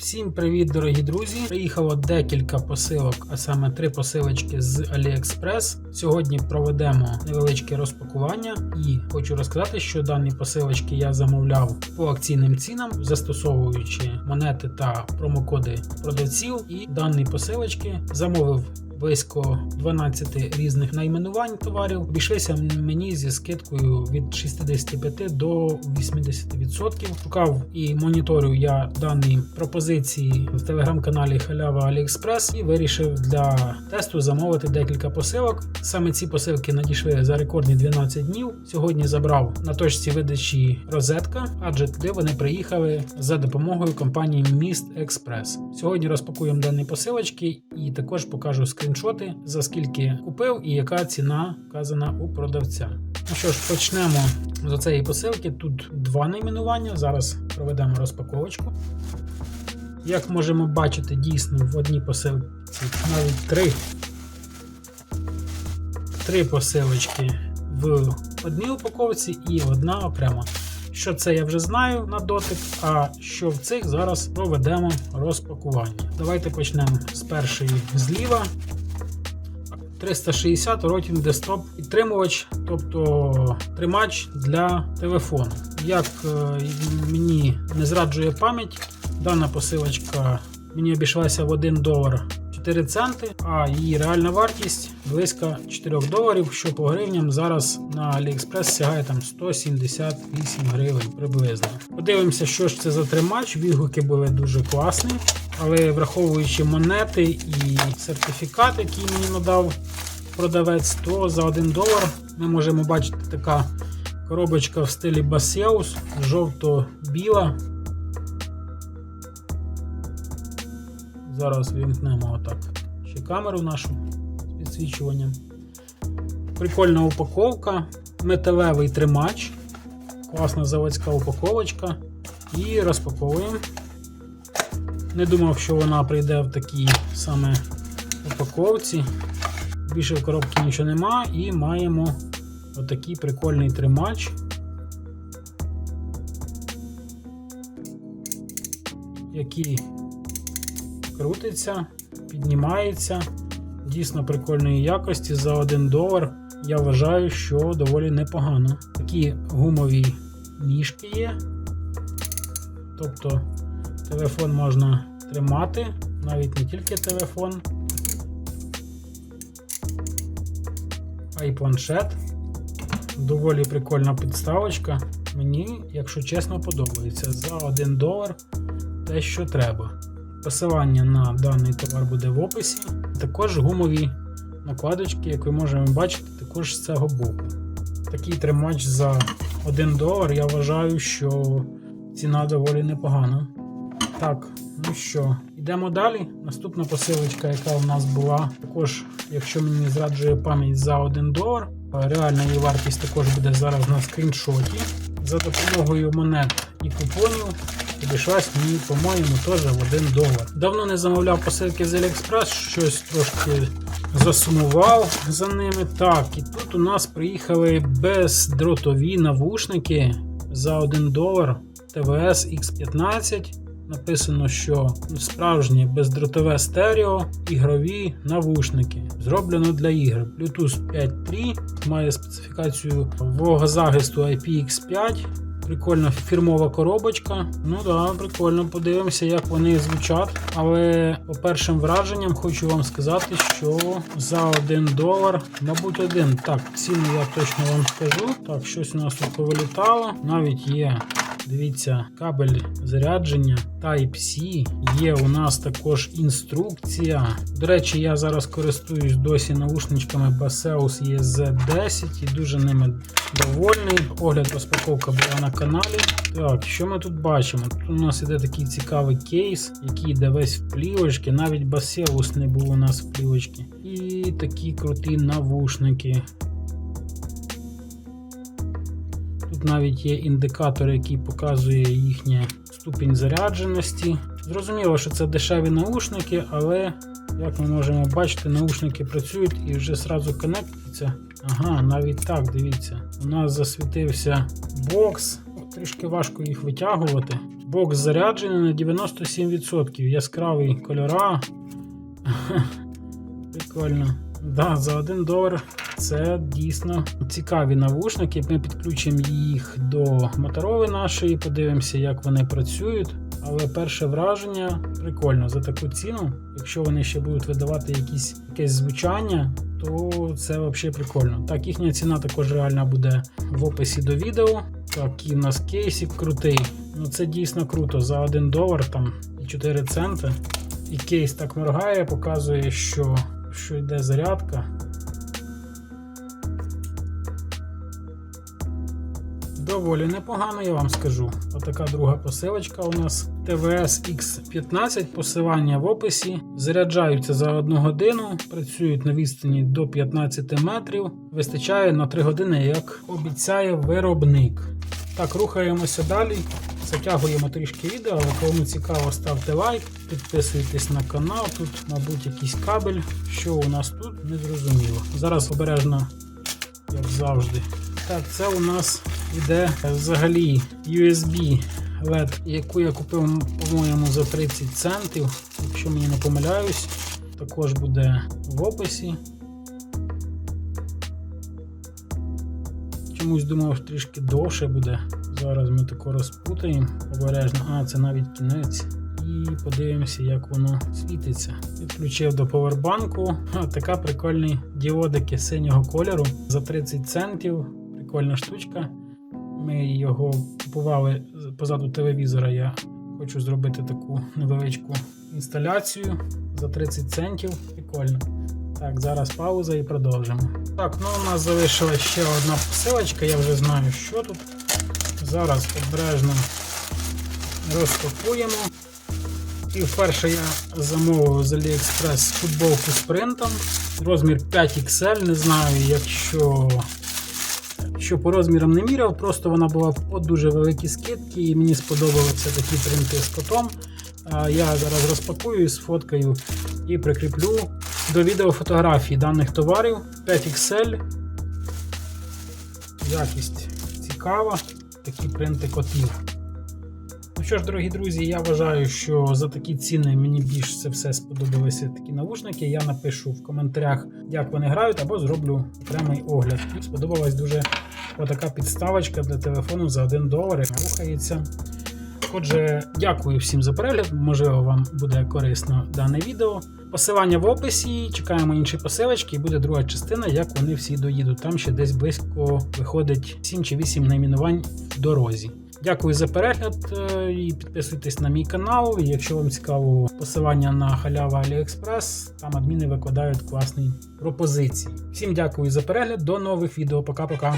Всім привіт, дорогі друзі! Приїхало декілька посилок, а саме три посилочки з AliExpress. Сьогодні проведемо невеличке розпакування і хочу розказати, що дані посилочки я замовляв по акційним цінам, застосовуючи монети та промокоди продавців. І дані посилочки замовив близько 12 різних найменувань товарів. Обійшлися мені зі скидкою від 65 до 80%. Шукав і моніторив я дані пропозиції в телеграм-каналі Халява Аліекспрес і вирішив для тесту замовити декілька посилок. Саме ці посилки надійшли за рекордні 12 днів. Сьогодні забрав на точці видачі розетка, адже туди вони приїхали за допомогою компанії Міст Експрес. Сьогодні розпакуємо дані посилочки і також покажу скріншоти, за скільки купив і яка ціна вказана у продавця. Ну що ж, почнемо з цієї посилки. Тут два найменування. Зараз проведемо розпаковочку. Як можемо бачити, дійсно в одній посилці навіть три, три посилочки в одній упаковці і одна окрема. Що це я вже знаю на дотик, а що в цих зараз проведемо розпакування. Давайте почнемо з першої зліва. 360 Rotin Desktop підтримувач, тобто тримач для телефону. Як е, мені не зраджує пам'ять, дана посилочка мені обійшлася в 1 долар 4 центи, а її реальна вартість близько 4 доларів, що по гривням зараз на AliExpress сягає там 178 гривень приблизно. Подивимося, що ж це за тримач. Відгуки були дуже класні, але враховуючи монети і сертифікат, який мені надав продавець, то за 1 долар ми можемо бачити така коробочка в стилі Baseus, жовто-біла. Зараз вімкнемо отак ще камеру нашу з підсвічуванням. Прикольна упаковка, металевий тримач, класна заводська упаковочка. І розпаковуємо. Не думав, що вона прийде в такій саме упаковці. Більше в коробці нічого нема, і маємо отакий прикольний тримач. Який крутиться, піднімається. Дійсно прикольної якості за 1 долар. Я вважаю, що доволі непогано. Такі гумові ніжки є. Тобто телефон можна тримати, навіть не тільки телефон, а й планшет. Доволі прикольна підставочка. Мені, якщо чесно, подобається. За 1 долар те, що треба. Посилання на даний товар буде в описі. Також гумові накладочки, як ви можемо бачити, також з цього боку. Такий тримач за 1 долар, я вважаю, що ціна доволі непогана. Так, ну що, йдемо далі. Наступна посилочка, яка у нас була, також, якщо мені зраджує пам'ять за 1 долар. Реальна її вартість також буде зараз на скріншоті. За допомогою монет і купонів обійшлась мені, по-моєму, теж в 1 долар. Давно не замовляв посилки з AliExpress, щось трошки засумував за ними. Так, і тут у нас приїхали бездротові навушники за 1 долар ТВС X15. Написано, що справжнє бездротове стерео, ігрові навушники. Зроблено для ігр. Bluetooth 5.3, має специфікацію вологозахисту IPX5. Прикольна фірмова коробочка. Ну да, прикольно, подивимося, як вони звучать. Але по першим враженням хочу вам сказати, що за 1 долар, мабуть, один. Так, ціну я точно вам скажу. Так, щось у нас тут повилітало. Навіть є. Дивіться, кабель зарядження Type-C. Є у нас також інструкція. До речі, я зараз користуюсь досі наушничками Baseus EZ10 і дуже ними довольний. Огляд розпаковка була на каналі. Так, що ми тут бачимо? Тут у нас іде такий цікавий кейс, який йде весь в плівочки. Навіть Baseus не був у нас в плівочці. І такі круті навушники. Тут навіть є індикатор, який показує їхнє ступінь зарядженості. Зрозуміло, що це дешеві наушники, але, як ми можемо бачити, наушники працюють і вже сразу конектуються. Ага, навіть так, дивіться. У нас засвітився бокс. Трішки важко їх витягувати. Бокс заряджений на 97%. Яскравий кольора. Прикольно. Да, за 1 долар це дійсно цікаві навушники. Ми підключимо їх до моторови нашої, подивимося, як вони працюють. Але перше враження прикольно за таку ціну. Якщо вони ще будуть видавати якісь, якесь звучання, то це взагалі прикольно. Так, їхня ціна також реальна буде в описі до відео. Такий у нас кейсик крутий. Ну це дійсно круто. За 1 долар там і 4 центи. І кейс так моргає, показує, що, що йде зарядка. Доволі непогано, я вам скажу. Отака друга посилочка у нас. ТВС X15, посилання в описі. Заряджаються за 1 годину, працюють на відстані до 15 метрів. Вистачає на 3 години, як обіцяє виробник. Так, рухаємося далі. Затягуємо трішки відео, але кому цікаво, ставте лайк, підписуйтесь на канал. Тут, мабуть, якийсь кабель. Що у нас тут, не зрозуміло. Зараз обережно, як завжди. Так, це у нас іде взагалі USB LED, яку я купив, по-моєму, за 30 центів. Якщо мені не помиляюсь, також буде в описі. Чомусь думав, трішки довше буде. Зараз ми тако розпутаємо обережно. А, це навіть кінець. І подивимося, як воно світиться. Підключив до повербанку. Така прикольні діодики синього кольору за 30 центів. Прикольна штучка. Ми його купували позаду телевізора. Я хочу зробити таку невеличку інсталяцію за 30 центів. Прикольно. Так, зараз пауза і продовжимо. Так, ну у нас залишилась ще одна посилочка, я вже знаю, що тут. Зараз обережно розпакуємо. І вперше я замовив з AliExpress футболку з принтом. Розмір 5XL, не знаю, якщо що по розмірам не міряв, просто вона була по дуже великі скидки, і мені сподобалися такі принти з котом. Я зараз розпакую, сфоткаю і прикріплю до відео фотографії даних товарів 5XL. Якість цікава, такі принти котів. Ну що ж, дорогі друзі, я вважаю, що за такі ціни мені більш це все сподобалися такі навушники. Я напишу в коментарях, як вони грають, або зроблю окремий огляд. Сподобалась дуже отака підставочка для телефону за 1 долар, яка рухається. Отже, дякую всім за перегляд. Можливо, вам буде корисно дане відео. Посилання в описі. Чекаємо інші посилочки, і буде друга частина, як вони всі доїдуть. Там ще десь близько виходить 7 чи 8 найменувань в дорозі. Дякую за перегляд е, і підписуйтесь на мій канал. Якщо вам цікаво посилання на халява AliExpress, там адміни викладають класні пропозиції. Всім дякую за перегляд, до нових відео. Пока-пока.